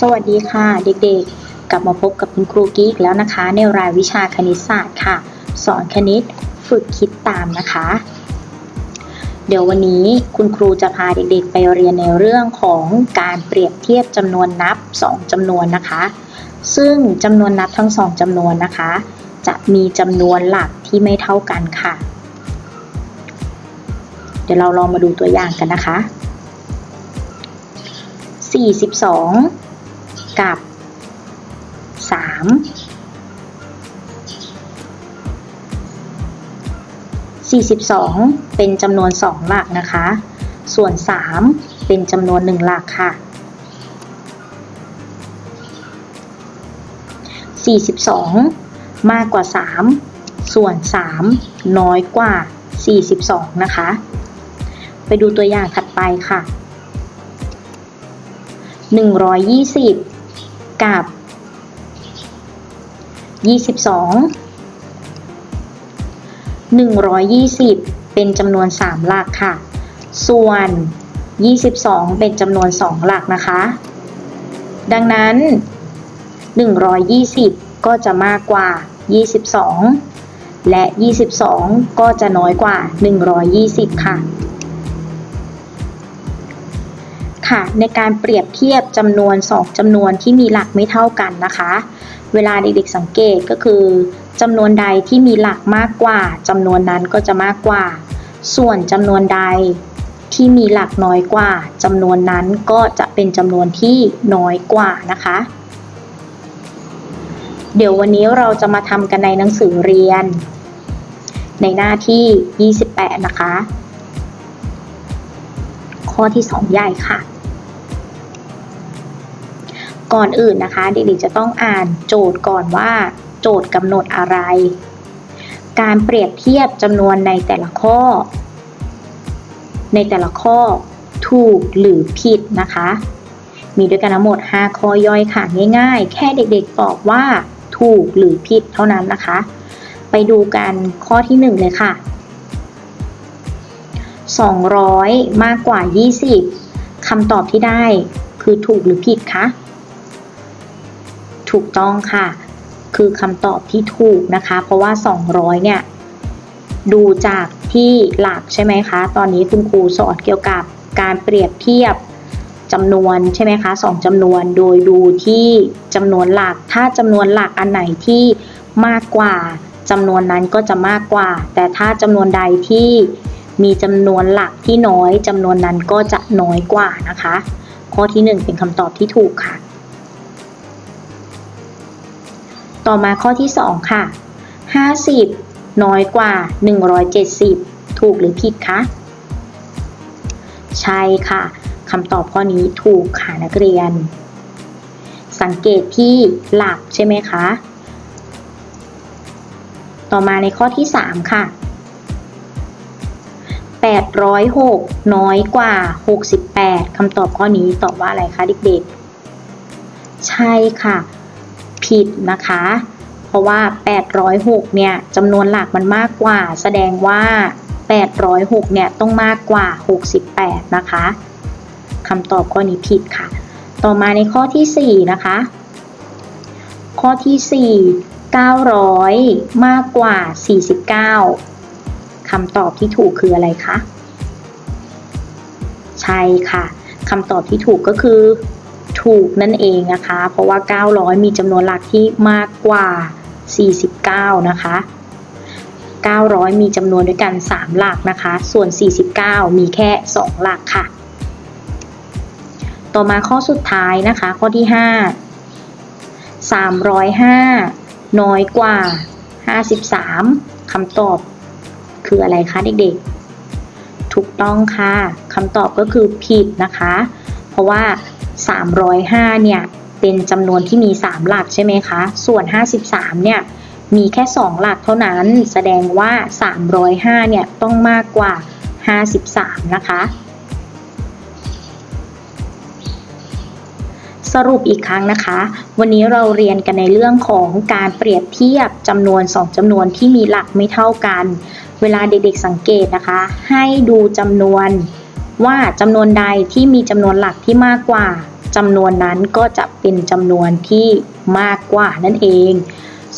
สวัสดีค่ะเด็กๆ กลับมาพบกับคุณครูกิ๊กแล้วนะคะ ในรายวิชาคณิตศาสตร์ค่ะ สอนคณิตฝึกคิดตามนะคะ เดี๋ยววันนี้คุณครูจะพาเด็กๆ ไปเรียนในเรื่องของการเปรียบเทียบจำนวนนับ 2จำนวนนะคะ ซึ่งจำนวนนับทั้งสองจำนวนนะคะ จะมีจำนวนหลักที่ไม่เท่ากันค่ะ เดี๋ยวเราลองมาดูตัวอย่างกันนะคะ 42 กับ 3 42 เป็นจำนวน 2 หลักนะคะ ส่วน 3 เป็นจำนวน 1 หลักค่ะ 42 มากกว่า 3 ส่วน 3 น้อยกว่า 42 นะคะ ไปดูตัวอย่างถัดไปค่ะ 120 กับ 22 120 เป็นจำนวน 3 หลักค่ะ ส่วน 22 เป็นจำนวน 2 หลักนะคะ ดังนั้น 120 ก็จะมากกว่า 22 และ 22 ก็จะน้อยกว่า 120 ค่ะ ค่ะในการเปรียบเทียบจำนวน2จำนวนที่มีหลักไม่เท่ากันนะคะ เวลาเด็กๆสังเกตก็คือจำนวนใดที่มีหลักมากกว่าจำนวนนั้นก็จะมากกว่า ส่วนจำนวนใดที่มีหลักน้อยกว่าจำนวนนั้นก็จะเป็นจำนวนที่น้อยกว่านะคะ เดี๋ยววันนี้เราจะมาทำกันในหนังสือเรียน ในหน้าที่ 28 นะคะ ข้อที่ 2 ใหญ่ค่ะ ก่อนอื่นนะคะเด็กๆจะต้องอ่านโจทย์ก่อนว่า โจทย์กำหนดอะไร การเปรียบเทียบจำนวนในแต่ละข้อ ในแต่ละข้อถูกหรือผิดนะคะ มีด้วยกันทั้งหมด 5 ข้อย่อยค่ะง่าย ๆ แค่เด็กๆตอบว่าถูกหรือผิดเท่านั้นนะคะ ไปดูกันข้อที่ 1 เลยค่ะ 200 มากกว่า 20คำตอบที่ได้คือถูกหรือผิดคะ ถูกต้องค่ะ คือคำตอบที่ถูกนะคะ เพราะว่า 200 เนี่ย ดูจากที่หลักใช่ไหมคะ ตอนนี้คุณครูสอนเกี่ยวกับการเปรียบเทียบจำนวนใช่ไหมคะสองจำนวนโดยดูที่จำนวนหลัก ถ้าจำนวนหลักอันไหนที่มากกว่าจำนวนนั้นก็จะมากกว่า แต่ถ้าจำนวนใดที่มีจำนวนหลักที่น้อยจำนวนนั้นก็จะน้อยกว่านะคะ ข้อที่ 1 เป็นคำตอบที่ถูกค่ะ ต่อมาข้อที่ 2 ค่ะ 50 น้อยกว่า 170 ถูกหรือผิดคะ ใช่ค่ะคำตอบข้อนี้ถูกค่ะนักเรียน สังเกตที่หลักใช่ไหมคะ ต่อมาในข้อที่ 3 ค่ะ 806 น้อยกว่า 68คำตอบข้อนี้ตอบว่าอะไรคะเด็กๆ ใช่ค่ะ ผิดนะคะ เพราะว่า 806 เนี่ยจำนวนหลักมันมากกว่า แสดงว่า 806 เนี่ยต้องมากกว่า 68 นะคะคำตอบข้อนี้ผิดค่ะ ต่อมาในข้อที่ 4 นะคะ ข้อที่ 4 900 มากกว่า 49คำตอบที่ถูกคืออะไรคะ ใช่ค่ะคำตอบที่ถูกก็คือ ถูกนั่นเองนะคะ เพราะว่า 900 มีจำนวนหลักที่มากกว่า 49 นะคะ 900 มีจำนวนด้วยกัน 3 หลักนะคะ ส่วน 49 มีแค่ 2 หลักค่ะ ต่อมาข้อสุดท้ายนะคะ ข้อที่ 5 305 น้อยกว่า 53 คำตอบคืออะไรคะเด็กๆ ถูกต้องค่ะ คำตอบก็คือผิดนะคะ เพราะว่า 305 เนี่ย เป็นจำนวนที่มี 3 หลักใช่ไหมคะ ส่วน 53 เนี่ย มีแค่ 2 หลักเท่านั้น แสดงว่า 305 เนี่ย ต้องมากกว่า 53 นะคะ สรุปอีกครั้งนะคะ วันนี้เราเรียนกันในเรื่องของการเปรียบเทียบจำนวน 2จำนวนที่มีหลักไม่เท่ากัน เวลาเด็กๆสังเกตนะคะ ให้ดูจำนวน ว่าจำนวนใดที่มีจำนวนหลักที่มากกว่าจำนวนนั้นก็จะเป็นจำนวนที่มากกว่านั่นเอง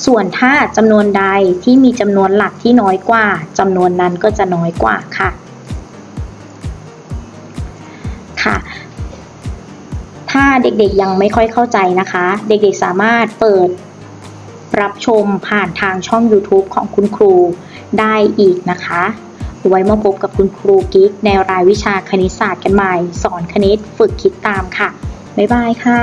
ส่วนถ้าจำนวนใดที่มีจำนวนหลักที่น้อยกว่าจำนวนนั้นก็จะน้อยกว่าค่ะ ค่ะ ถ้าเด็กๆยังไม่ค่อยเข้าใจนะคะ เด็กๆสามารถเปิดรับชมผ่านทางช่อง YouTube ของคุณครูได้อีกนะคะ ไว้มาพบกับคุณครูกิ๊กในรายวิชาคณิตศาสตร์กันใหม่ สอนคณิตฝึกคิดตามค่ะ บ๊ายบายค่ะ